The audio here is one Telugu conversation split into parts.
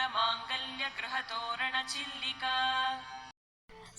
रमाङ्गल्यगृहतोरणचिल्लिका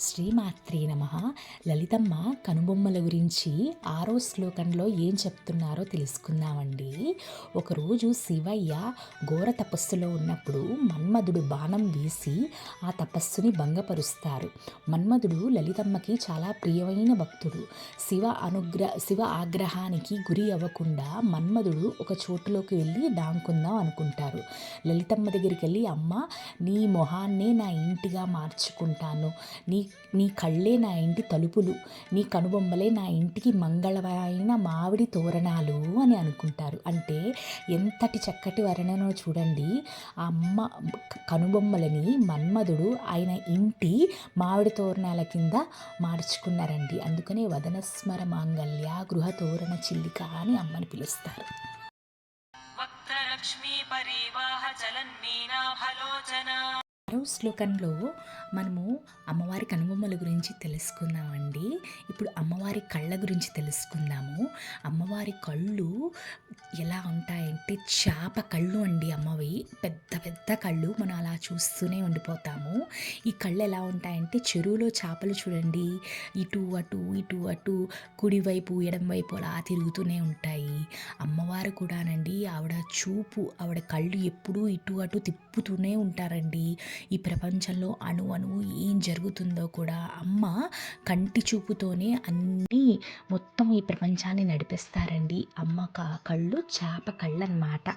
శ్రీమాత్రే నమ. లలితమ్మ కనుబొమ్మల గురించి ఆరో శ్లోకంలో ఏం చెప్తున్నారో తెలుసుకుందామండి. ఒకరోజు శివయ్య ఘోర తపస్సులో ఉన్నప్పుడు మన్మధుడు బాణం వేసి ఆ తపస్సుని భంగపరుస్తారు. మన్మధుడు లలితమ్మకి చాలా ప్రియమైన భక్తుడు. శివ అనుగ్ర శివ ఆగ్రహానికి గురి అవ్వకుండా మన్మధుడు ఒక చోటులోకి వెళ్ళి దాంకుందాం అనుకుంటారు. లలితమ్మ దగ్గరికి వెళ్ళి అమ్మ నీ మొహాన్నే నా ఇంటిగా మార్చుకుంటాను. నీ నీ కళ్ళే నా ఇంటి తలుపులు నీ కనుబొమ్మలే నా ఇంటికి మంగళమైన మామిడి తోరణాలు అని అనుకుంటారు. అంటే ఎంతటి చక్కటి వర్ణనో చూడండి. ఆ అమ్మ కనుబొమ్మలని మన్మధుడు ఆయన ఇంటి మామిడి తోరణాల కింద మార్చుకున్నారండి. అందుకనే వదనస్మర మాంగళ్య గృహ తోరణ చిల్లిక అని అమ్మని పిలుస్తారు. వక్రలక్ష్మీ పరివాహ జలన్మీనాభలోచనా ఆరో శ్లోకంలో మనము అమ్మవారి కనుబొమ్మల గురించి తెలుసుకుందామండి. ఇప్పుడు అమ్మవారి కళ్ళ గురించి తెలుసుకుందాము. అమ్మవారి కళ్ళు ఎలా ఉంటాయంటే చేప కళ్ళు అండి అమ్మవి. పెద్ద పెద్ద కళ్ళు మనం అలా చూస్తూనే ఉండిపోతాము. ఈ కళ్ళు ఎలా ఉంటాయంటే చెరువులో చేపలు చూడండి. ఇటు అటు ఇటు అటు కుడివైపు ఎడంవైపు అలా తిరుగుతూనే ఉంటాయి. అమ్మవారు కూడానండి ఆవిడ చూపు ఆవిడ కళ్ళు ఎప్పుడూ ఇటు అటు తిప్పుతూనే ఉంటారండి. ఈ ప్రపంచంలో అణు అణువు ఏం జరుగుతుందో కూడా అమ్మ కంటి చూపుతోనే అన్నీ మొత్తం ఈ ప్రపంచాన్ని నడిపిస్తారండి. అమ్మ కళ్ళు చేప కళ్ళు అన్నమాట